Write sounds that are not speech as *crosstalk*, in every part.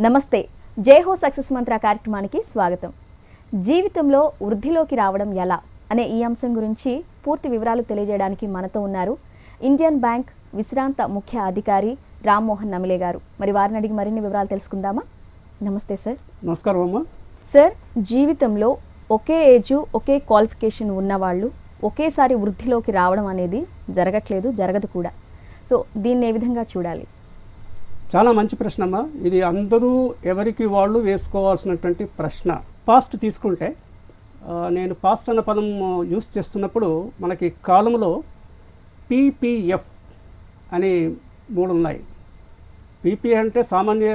నమస్తే. జైహో సక్సెస్ మంత్ర కార్యక్రమానికి స్వాగతం. జీవితంలో వృద్ధిలోకి రావడం ఎలా అనే ఈ అంశం గురించి పూర్తి వివరాలు తెలియజేయడానికి మనతో ఉన్నారు ఇండియన్ బ్యాంక్ విశ్రాంత ముఖ్య అధికారి రామ్మోహన్ నమిలే గారు. మరి వారిని అడిగి మరిన్ని వివరాలు తెలుసుకుందామా? నమస్తే సార్. నమస్కారం అమ్మ. సార్ జీవితంలో ఒకే ఏజు ఒకే క్వాలిఫికేషన్ ఉన్నవాళ్ళు ఒకేసారి వృద్ధిలోకి రావడం అనేది జరగట్లేదు జరగదు కూడా. సో దీన్ని ఏ విధంగా చూడాలి? చాలా మంచి ప్రశ్న అమ్మ. ఇది అందరూ ఎవరికి వాళ్ళు వేసుకోవాల్సినటువంటి ప్రశ్న. పాస్ట్ తీసుకుంటే నేను పాస్ట్ అన్న పదం యూస్ చేస్తున్నప్పుడు మనకి కాలంలో పీపీఎఫ్ అని మూడు ఉన్నాయి. పీపీ అంటే సామాన్య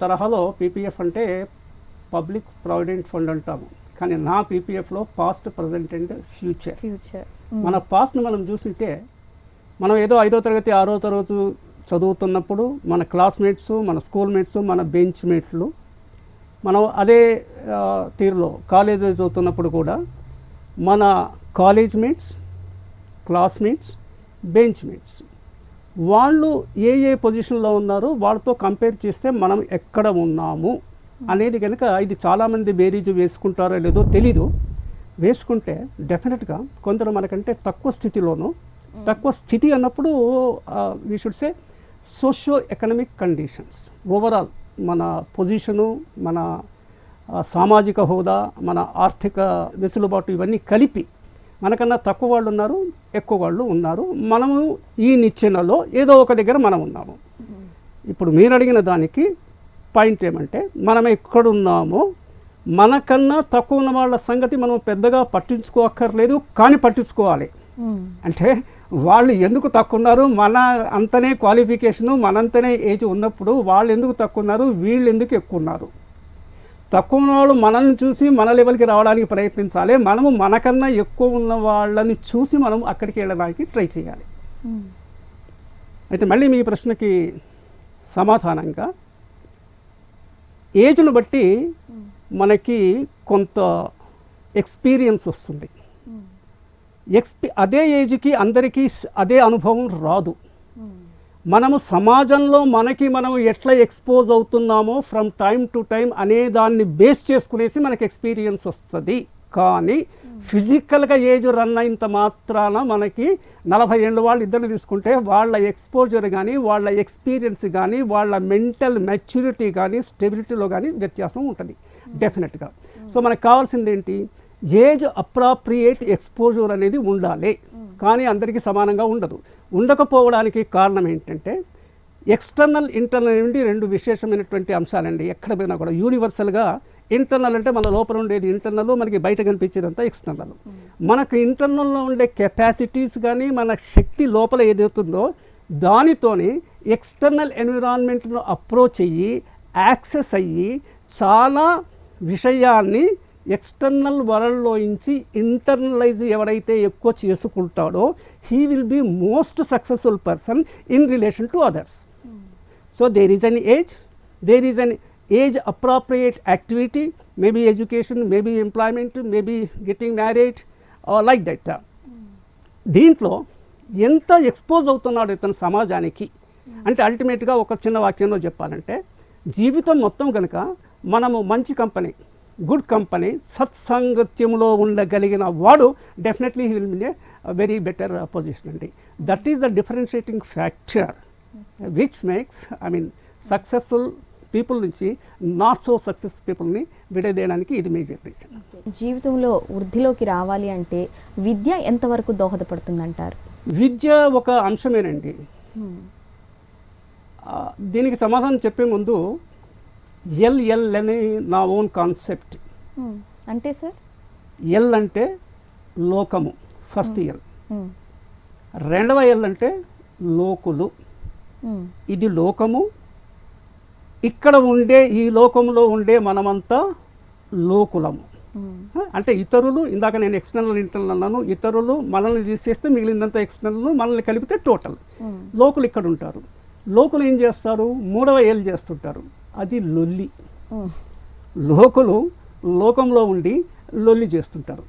తరహాలో పీపీఎఫ్ అంటే పబ్లిక్ ప్రావిడెంట్ ఫండ్ అంటాము. కానీ నా పీపీఎఫ్లో past present and future future మన పాస్ట్ని మనం చూస్తుంటే మనం ఏదో ఐదో తరగతి ఆరో తరగతి చదువుతున్నప్పుడు మన క్లాస్మేట్స్ మన స్కూల్ మేట్స్ మన బెంచ్ మేట్లు మనం అదే తీరులో కాలేజీ చదువుతున్నప్పుడు కూడా మన college mates classmates bench mates వాళ్ళు ఏ ఏ పొజిషన్లో ఉన్నారో వాళ్ళతో కంపేర్ చేస్తే మనం ఎక్కడ ఉన్నాము అనేది కనుక ఇది చాలామంది బేరీజు వేసుకుంటారో లేదో తెలీదు. వేసుకుంటే డెఫినెట్గా కొందరు మనకంటే తక్కువ స్థితిలోనూ తక్కువ స్థితి అన్నప్పుడు we should say socio economic conditions. Overall మన పొజిషను మన సామాజిక హోదా మన ఆర్థిక వెసులుబాటు ఇవన్నీ కలిపి మనకన్నా తక్కువ వాళ్ళు ఉన్నారు ఎక్కువ వాళ్ళు ఉన్నారు. మనము ఈ నిచ్చెనలో ఏదో ఒక దగ్గర మనం ఉన్నాము. ఇప్పుడు మీరు అడిగిన దానికి పాయింట్ ఏమంటే మనం ఎక్కడున్నామో మనకన్నా తక్కువ ఉన్న వాళ్ళ సంగతి మనం పెద్దగా పట్టించుకోక్కర్లేదు కానీ పట్టించుకోవాలి. అంటే వాళ్ళు ఎందుకు తక్కువ ఉన్నారు మన అంతనే క్వాలిఫికేషను మనంతనే ఏజ్ ఉన్నప్పుడు వాళ్ళు ఎందుకు తక్కువ ఉన్నారు వీళ్ళు ఎందుకు ఎక్కువ ఉన్నారు తక్కువ ఉన్న వాళ్ళు మనల్ని చూసి మన లెవెల్కి రావడానికి ప్రయత్నించాలి. మనము మనకన్నా ఎక్కువ ఉన్న వాళ్ళని చూసి మనం అక్కడికి వెళ్ళడానికి ట్రై చేయాలి. అయితే మళ్ళీ మీ ప్రశ్నకి సమాధానంగా ఏజ్ను బట్టి మనకి కొంత ఎక్స్పీరియన్స్ వస్తుంది. ఎక్స్పీ అదే ఏజ్కి అందరికీ అదే అనుభవం రాదు. మనము సమాజంలో మనకి మనం ఎట్లా ఎక్స్పోజ్ అవుతున్నామో ఫ్రమ్ టైం టు టైం అనే దాన్ని బేస్ చేసుకునేసి మనకి ఎక్స్పీరియన్స్ వస్తుంది. కానీ ఫిజికల్గా ఏజ్ రన్ అయినంత మాత్రాన మనకి నలభై ఏళ్ళు వాళ్ళు ఇద్దరు తీసుకుంటే వాళ్ళ ఎక్స్పోజర్ కానీ వాళ్ళ ఎక్స్పీరియన్స్ కానీ వాళ్ళ మెంటల్ మెచ్యూరిటీ కానీ స్టెబిలిటీలో కానీ వ్యత్యాసం ఉంటుంది. డెఫినెట్గా. సో మనకు కావాల్సింది ఏంటి ఏజ్ అప్రాప్రియేట్ ఎక్స్పోజర్ అనేది ఉండాలి. కానీ అందరికీ సమానంగా ఉండదు. ఉండకపోవడానికి కారణం ఏంటంటే ఎక్స్టర్నల్ ఇంటర్నల్ నుండి రెండు విశేషమైనటువంటి అంశాలండి. ఎక్కడ పోయినా కూడా యూనివర్సల్గా ఇంటర్నల్ అంటే మన లోపల ఉండేది ఇంటర్నల్ మనకి బయట కనిపించేదంతా ఎక్స్టర్నల్. మనకు ఇంటర్నల్లో ఉండే కెపాసిటీస్ కానీ మన శక్తి లోపల ఏదవుతుందో దానితోని ఎక్స్టర్నల్ ఎన్విరాన్మెంట్ను అప్రోచ్ అయ్యి యాక్సెస్ అయ్యి చాలా విషయాన్ని ఎక్స్టర్నల్ వరల్డ్లోంచి ఇంటర్నలైజ్ ఎవరైతే ఎక్కువ చేసుకుంటాడో he will be most successful person in relation to others. So there is an age there is an age appropriate activity maybe education maybe employment maybe getting marriage like that. దీంట్లో ఎంత expose అవుతున్నాడు ఇతను సమాజానికి. అంటే అల్టిమేట్గా ఒక చిన్న వాక్యంలో చెప్పాలంటే జీవితం మొత్తం కనుక మనము మంచి కంపెనీ గుడ్ కంపెనీ సత్సంగత్యములో ఉండగలిగిన వాడు definitely he will be very better position అండి that is the differentiating factor which makes I mean successful people నుంచి నాట్ సో సక్సెస్ పీపుల్ని విడదీయడానికి ఇది మేజర్ రీజన్ జీవితంలో వృద్ధిలోకి రావాలి అంటే విద్య ఎంతవరకు దోహదపడుతుందంటారు? విద్య ఒక అంశమేనండి. ఆ, దీనికి సమాధానం చెప్పే ముందు ఎల్ఎల్ అనే నా ఓన్ కాన్సెప్ట్. అంటే సార్? ఎల్ అంటే లోకము ఫస్ట్ ఎల్. రెండవ ఎల్ అంటే లోకులు. ఇది లోకము. ఇక్కడ ఉండే ఈ లోకంలో ఉండే మనమంతా లోకులము. అంటే ఇతరులు ఇందాక నేను ఎక్స్టర్నల్ ఇంటర్నల్ అన్నాను. ఇతరులు మనల్ని తీసేస్తే మిగిలినంత ఎక్స్టర్నల్ మనల్ని కలిపితే టోటల్ లోకులు ఇక్కడ ఉంటారు. లోకులు ఏం చేస్తారు? మూడవ ఏళ్ళు చేస్తుంటారు. అది లొల్లి. లోకులు లోకంలో ఉండి లొల్లి చేస్తుంటారు.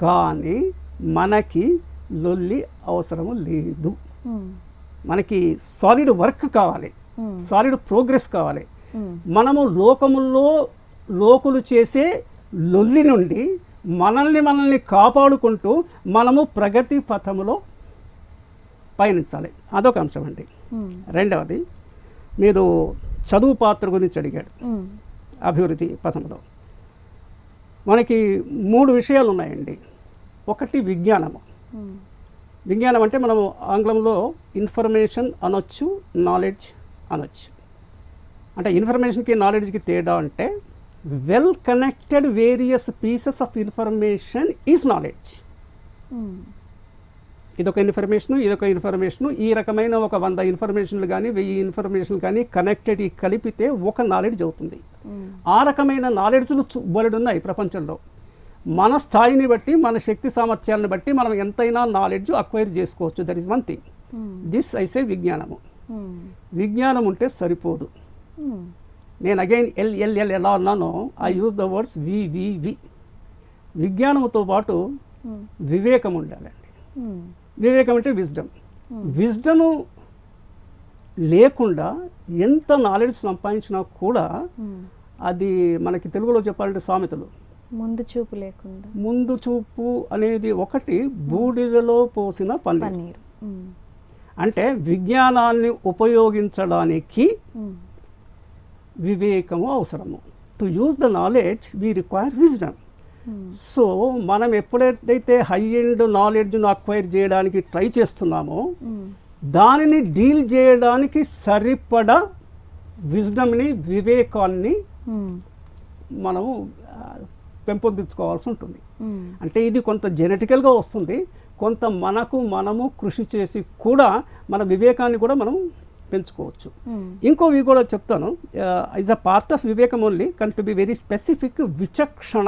కానీ మనకి లొల్లి అవసరము లేదు. మనకి సాలిడ్ వర్క్ కావాలి. సాలిడ్ ప్రోగ్రెస్ కావాలి. మనము లోకముల్లో లోకులు చేసే లొల్లి నుండి మనల్ని మనల్ని కాపాడుకుంటూ మనము ప్రగతి పథములో పయనించాలి. అదొక అంశం అండి. రెండవది మీరు చదువు పాత్ర గురించి అడిగాడు. అభివృద్ధి పథంలో మనకి మూడు విషయాలు ఉన్నాయండి ఒకటి విజ్ఞానము. విజ్ఞానం అంటే మనము ఆంగ్లంలో ఇన్ఫర్మేషన్ అనొచ్చు నాలెడ్జ్ అనొచ్చు అంటే ఇన్ఫర్మేషన్కి నాలెడ్జ్కి తేడా అంటే well connected various pieces of information is knowledge. ఇదొక ఇన్ఫర్మేషను ఇదొక ఇన్ఫర్మేషను ఈ రకమైన ఒక వంద ఇన్ఫర్మేషన్లు కానీ వెయ్యి ఇన్ఫర్మేషన్లు కానీ కనెక్టెడ్ కలిపితే ఒక నాలెడ్జ్ అవుతుంది మ్మ్. ఆ రకమైన నాలెడ్జ్లు బోలెడున్నాయి ప్రపంచంలో మన స్థాయిని బట్టి మన శక్తి సామర్థ్యాలను బట్టి మనం ఎంతైనా నాలెడ్జ్ అక్వైర్ చేసుకోవచ్చు that is one thing. This I say విజ్ఞానము మ్మ్. విజ్ఞానం ఉంటే సరిపోదు మ్మ్. నేను అగైన్ ఎల్ ఎల్ ఎల్ ఎలా అన్నానో I use the words V V V విజ్ఞానంతో పాటు. వివేకం ఉండాలండి. వివేకం అంటే విజ్డమ్. విజ్డము లేకుండా ఎంత నాలెడ్జ్ సంపాదించినా కూడా. అది మనకి తెలుగులో చెప్పాలంటే సామెతలు ముందు చూపు లేకుండా ముందు చూపు అనేది ఒకటి బూడిదలో పోసిన పన్నీరు. అంటే విజ్ఞానాన్ని ఉపయోగించడానికి. వివేకము అవసరము to use the knowledge we require wisdom. So మనం ఎప్పుడైతే హై ఎండ్ నాలెడ్జ్ను అక్వైర్ చేయడానికి ట్రై చేస్తున్నామో మ్మ్. దానిని డీల్ చేయడానికి సరిపడా విజ్డమ్ని వివేకాన్ని మ్మ్. మనము పెంపొందించుకోవాల్సి ఉంటుంది మ్మ్. అంటే ఇది కొంత జెనెటికల్గా వస్తుంది కొంత మనకు మనము కృషి చేసి కూడా మన వివేకాన్ని కూడా మనం పెంచుకోవచ్చు. ఇంకోవి కూడా చెప్తాను ఇస్ అ పార్ట్ ఆఫ్ వివేకం only can to be very specific విచక్షణ.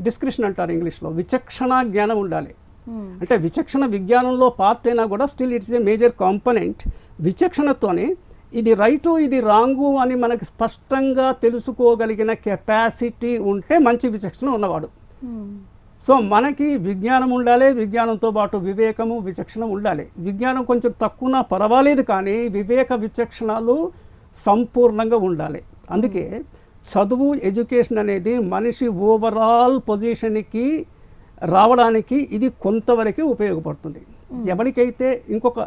డిస్క్రిప్షన్ అంటారు ఇంగ్లీష్లో. విచక్షణ జ్ఞానం ఉండాలి. మ్మ్. అంటే విచక్షణ విజ్ఞానంలో పార్ట్ అయినా కూడా still it's a major component విచక్షణతోని ఇది రైటు ఇది రాంగు అని మనకి స్పష్టంగా తెలుసుకోగలిగిన కెపాసిటీ ఉంటే మంచి విచక్షణ ఉన్నవాడు. సో మనకి విజ్ఞానం ఉండాలి విజ్ఞానంతో పాటు వివేకము విచక్షణ ఉండాలి. విజ్ఞానం కొంచెం తక్కువ పర్వాలేదు కానీ వివేక విచక్షణలు సంపూర్ణంగా ఉండాలి. అందుకే చదువు ఎడ్యుకేషన్ అనేది మనిషి ఓవరాల్ పొజిషన్కి రావడానికి ఇది కొంతవరకు ఉపయోగపడుతుంది. ఎవరికైతే ఇంకొక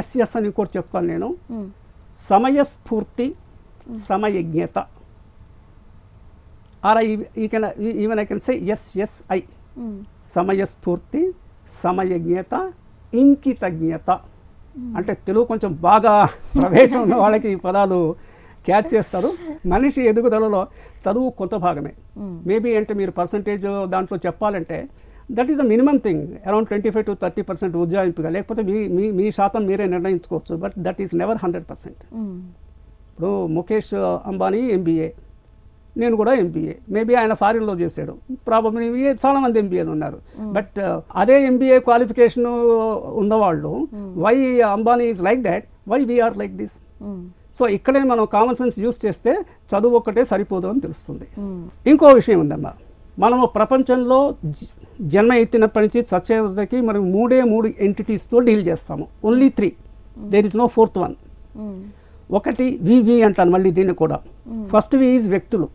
ఎస్ఎస్ అని ఇంకోటి చెప్తాను నేను. సమయస్ఫూర్తి సమయజ్ఞత. ఆర్ ఐ ఈ can even I can say S S I hmm. సమయస్ఫూర్తి సమయజ్ఞత ఇంకితజ్ఞత. అంటే తెలుగు కొంచెం బాగా *laughs* ప్రవేశం ఉన్న వాళ్ళకి ఈ పదాలు క్యాచ్ చేస్తారు. మనిషి ఎదుగుదలలో చదువు కొంత భాగమే. మేబీ అంటే మీరు పర్సంటేజ్ దాంట్లో చెప్పాలంటే that is the minimum thing around twenty five to thirty percent ఉజ్జాయింపుగా లేకపోతే మీ మీ మీ శాతం మీరే నిర్ణయించుకోవచ్చు but that is never hundred percent. ఇప్పుడు ముఖేష్ అంబానీ ఎంబీఏ నేను కూడా ఎంబీఏ మేబీ ఆయన ఫారిన్లో చేశాడు. ప్రాబ్లమ్ చాలామంది ఎంబీఏలు ఉన్నారు. బట్ అదే ఎంబీఏ క్వాలిఫికేషన్ ఉన్నవాళ్ళు why Ambani is like that why we are like this. So ఇక్కడే మనం కామన్ సెన్స్ యూస్ చేస్తే చదువు ఒక్కటే సరిపోదు అని తెలుస్తుంది. ఇంకో విషయం ఉందమ్మా. మనము ప్రపంచంలో జన్మ ఎత్తినప్పటి నుంచి సత్యవతకి మనం మూడే మూడు ఎంటిటీస్తో డీల్ చేస్తాము. Only three there is no fourth one. ఒకటి వివి అంటాను మళ్ళీ దీన్ని కూడా. ఫస్ట్ వి ఈజ్ వ్యక్తులు.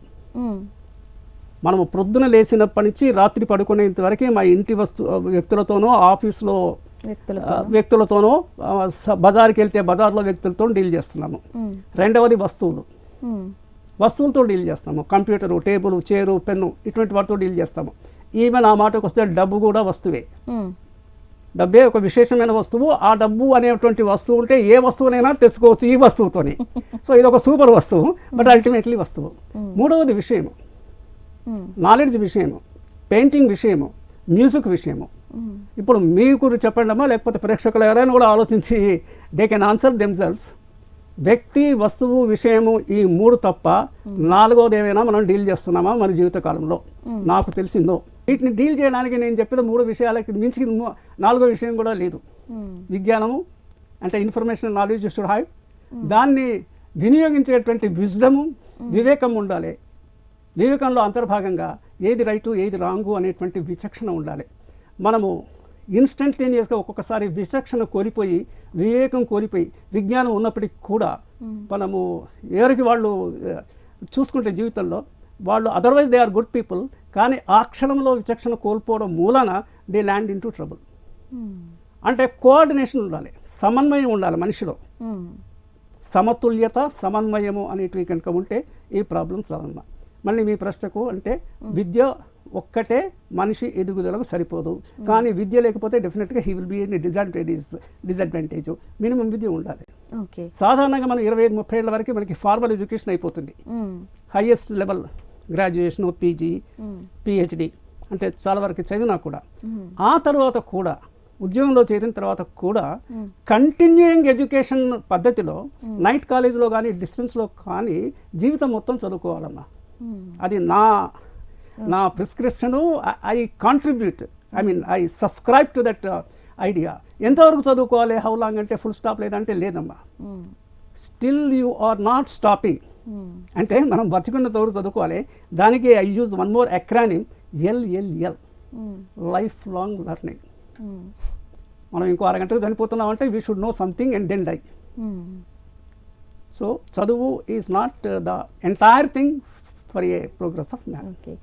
మనము ప్రొద్దున లేచినప్పటి నుంచి రాత్రి పడుకునేంత వరకు మా ఇంటి వస్తు వ్యక్తులతోనో ఆఫీస్లో వ్యక్తులతోనో బజార్కి వెళ్తే బజార్లో వ్యక్తులతో డీల్ చేస్తున్నాము. రెండవది వస్తువులు. వస్తువులతో డీల్ చేస్తాము. కంప్యూటరు టేబుల్ చైరు పెన్ను ఇటువంటి వాటితో డీల్ చేస్తాము. ఈవెన్ ఆ మాటకు వస్తే డబ్బు కూడా వస్తువే. డబ్బే ఒక విశేషమైన వస్తువు. ఆ డబ్బు అనేటువంటి వస్తువు ఉంటే ఏ వస్తువునైనా తెచ్చుకోవచ్చు ఈ వస్తువుతోని. *laughs* సో ఇది ఒక సూపర్ వస్తువు బట్ అల్టిమేట్లీ వస్తువు. మూడవది విషయము. నాలెడ్జ్ విషయము. పెయింటింగ్ విషయము. మ్యూజిక్ విషయము. ఇప్పుడు మీకు చెప్పండి లేకపోతే ప్రేక్షకులు ఎవరైనా కూడా ఆలోచించి దే కెన్ ఆన్సర్ దెమ్సెల్స్ వ్యక్తి వస్తువు విషయము ఈ మూడు తప్ప నాలుగోది ఏమైనా మనం డీల్ చేస్తున్నామా మన జీవితకాలంలో నాకు తెలిసిందో. వీటిని డీల్ చేయడానికి నేను చెప్పిన మూడు విషయాలకి మించి నాలుగో విషయం కూడా లేదు. విజ్ఞానము అంటే ఇన్ఫర్మేషన్ నాలెడ్జ్ షుడ్ హ్యావ్ దాన్ని వినియోగించేటువంటి విజ్డము వివేకం ఉండాలి. వివేకంలో అంతర్భాగంగా ఏది రైటు ఏది రాంగు అనేటువంటి విచక్షణ ఉండాలి. మనము ఇన్స్టంటేనియస్గా ఒక్కొక్కసారి విచక్షణ కోల్పోయి వివేకం కోల్పోయి విజ్ఞానం ఉన్నప్పటికీ కూడా మనము ఎవరికి వాళ్ళు చూసుకుంటే జీవితంలో వాళ్ళు otherwise they are good people కానీ ఆ క్షణంలో విచక్షణ కోల్పోవడం మూలన they land in to trouble అంటే కోఆర్డినేషన్ ఉండాలి సమన్వయం ఉండాలి మనిషిలో. సమతుల్యత సమన్వయము అనేటివి కనుక ఉంటే ఈ ప్రాబ్లమ్స్ రాదన్న మళ్ళీ మీ ప్రశ్నకు అంటే విద్య ఒక్కటే మనిషి ఎదుగుదలకు సరిపోదు. కానీ విద్య లేకపోతే డెఫినెట్గా he will be an disadvantage disadvantage minimum విద్య ఉండాలి. ఓకే. సాధారణంగా మనం ఇరవై ఐదు ముప్పై ఏళ్ళ వరకు మనకి ఫార్మల్ ఎడ్యుకేషన్ అయిపోతుంది. Highest level graduation PG PhD అంటే చాలా వరకు చదివినా కూడా. ఆ తర్వాత కూడా ఉద్యోగంలో చేరిన తర్వాత కూడా కంటిన్యూయింగ్ ఎడ్యుకేషన్ పద్ధతిలో నైట్ కాలేజీలో కానీ డిస్టెన్స్లో కానీ జీవితం మొత్తం చదువుకోవాలమ్మా. అది నా నా prescription I contribute I mean I subscribe to that idea ఎంతవరకు చదువుకోవాలి? హౌ లాంగ్ అంటే ఫుల్ స్టాప్ లేదంటే లేదమ్మా. Still you are not stopping అంటే మనం బతికున్నంత వరకు చదువుకోవాలి. దానికి I use one more acronym LLL life long learning మనం ఇంకో అరగంటకు చనిపోతున్నామంటే we should know something and then die so చదువు is not the entire thing for a progress of man okay